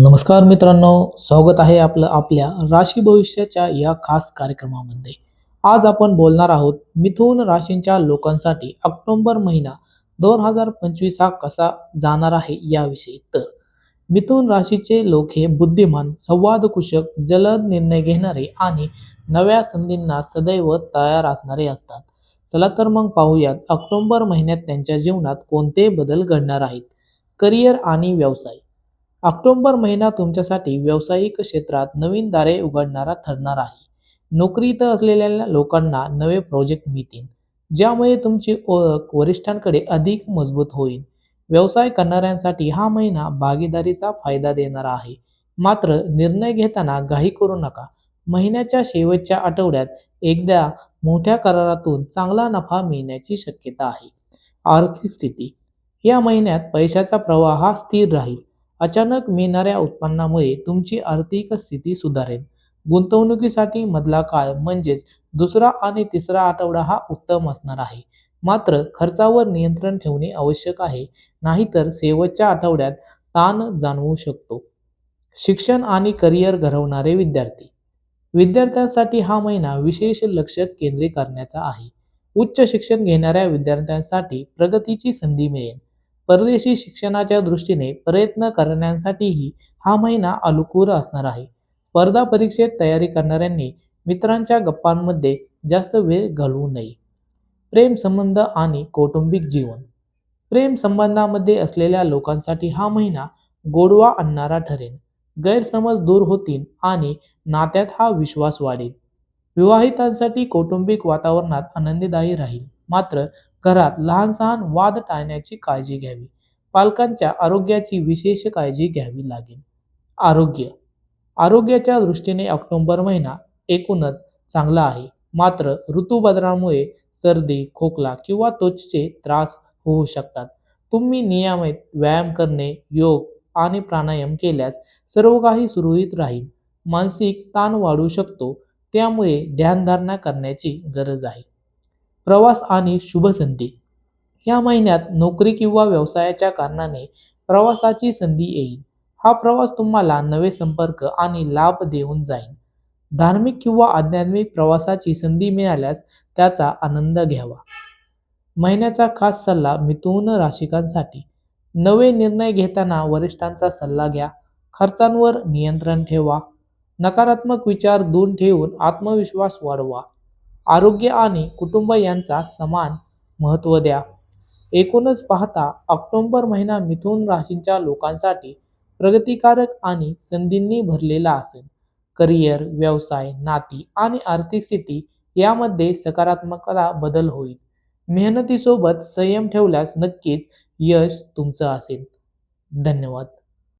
नमस्कार मित्रांनो स्वागत आहे आपलं आपल्या राशी भविष्याच्या या खास कार्यक्रमामध्ये. आज आपण बोलणार आहोत मिथुन राशींच्या लोकांसाठी ऑक्टोंबर महिना दोन हजार पंचवीस हा कसा जाणार आहे याविषयी. तर मिथुन राशीचे लोक हे बुद्धिमान संवादकुशक जलद निर्णय घेणारे आणि नव्या संधींना सदैव तयार असणारे असतात. चला तर मग पाहूयात ऑक्टोंबर महिन्यात त्यांच्या जीवनात कोणते बदल घडणार आहेत. करिअर आणि व्यवसाय. ऑक्टोबर महिना तुमच्यासाठी व्यावसायिक क्षेत्रात नवीन दारे उघडणारा ठरणार आहे. नोकरीत असलेल्या लोकांना नवे प्रोजेक्ट मिळतील ज्यामुळे तुमची ओळख वरिष्ठांकडे अधिक मजबूत होईल. व्यवसाय करणाऱ्यांसाठी हा महिना भागीदारीचा फायदा देणारा आहे. मात्र निर्णय घेताना घाई करू नका. महिन्याच्या शेवटच्या आठवड्यात एकदा मोठ्या करारातून चांगला नफा मिळण्याची शक्यता आहे. आर्थिक स्थिती या महिन्यात पैशाचा प्रवाह हा स्थिर राहील. अचानक मिळणाऱ्या उत्पन्नामुळे तुमची आर्थिक स्थिती सुधारेल. गुंतवणुकीसाठी मधला काळ म्हणजेच दुसरा आणि तिसरा आठवडा हा उत्तम असणार आहे. मात्र खर्चावर नियंत्रण ठेवणे आवश्यक आहे नाहीतर शेवटच्या आठवड्यात ताण जाणवू शकतो. शिक्षण आणि करिअर घडवणारे विद्यार्थी. विद्यार्थ्यांसाठी हा महिना विशेष लक्ष केंद्रित करण्याचा आहे. उच्च शिक्षण घेणाऱ्या विद्यार्थ्यांसाठी प्रगतीची संधी मिळेल. परदेशी शिक्षणाच्या दृष्टीने प्रयत्न करण्यासाठीही हा महिना अनुकूल असणार आहे. स्पर्धा परीक्षेत तयारी करणाऱ्यांनी मित्रांच्या गप्पांमध्ये जास्त वेळ घालवू नये. प्रेम संबंध आणि कौटुंबिक जीवन. प्रेम संबंधामध्ये असलेल्या लोकांसाठी हा महिना गोडवा आणणारा ठरेल. गैरसमज दूर होतील आणि नात्यात हा विश्वास वाढेल. विवाहितांसाठी कौटुंबिक वातावरणात आनंददायी राहील. मात्र घरात लहान सहान वाद टाळण्याची काळजी घ्यावी. पालकांच्या आरोग्याची विशेष काळजी घ्यावी लागेल. आरोग्य. आरोग्याच्या दृष्टीने ऑक्टोबर महिना एकूणच चांगला आहे. मात्र ऋतुबदलामुळे सर्दी खोकला किंवा त्वचेचे त्रास होऊ शकतात. तुम्ही नियमित व्यायाम करणे योग आणि प्राणायाम केल्यास सर्व काही सुरळीत राहील. मानसिक ताण वाढू शकतो. त्यामुळे ध्यानधारणा करण्याची गरज आहे. प्रवास आणि शुभसंधी. या महिन्यात नोकरी किंवा व्यवसायाच्या कारणाने प्रवासाची संधी येईल. हा प्रवास तुम्हाला नवे संपर्क आणि लाभ देऊन जाईल. धार्मिक किंवा आध्यात्मिक प्रवासाची संधी मिळाल्यास त्याचा आनंद घ्यावा. महिन्याचा खास सल्ला मिथून राशिकांसाठी. नवे निर्णय घेताना वरिष्ठांचा सल्ला घ्या. खर्चांवर नियंत्रण ठेवा. नकारात्मक विचार दूर ठेवून आत्मविश्वास वाढवा. आरोग्य आणि कुटुंब यांचा समान महत्त्व द्या. एकूणच पाहता ऑक्टोंबर महिना मिथुन राशींच्या लोकांसाठी प्रगतिकारक आणि संधींनी भरलेला असेल. करिअर व्यवसाय नाती आणि आर्थिक स्थिती यामध्ये सकारात्मकता बदल होईल. मेहनतीसोबत संयम ठेवल्यास नक्कीच यश तुमचं असेल. धन्यवाद.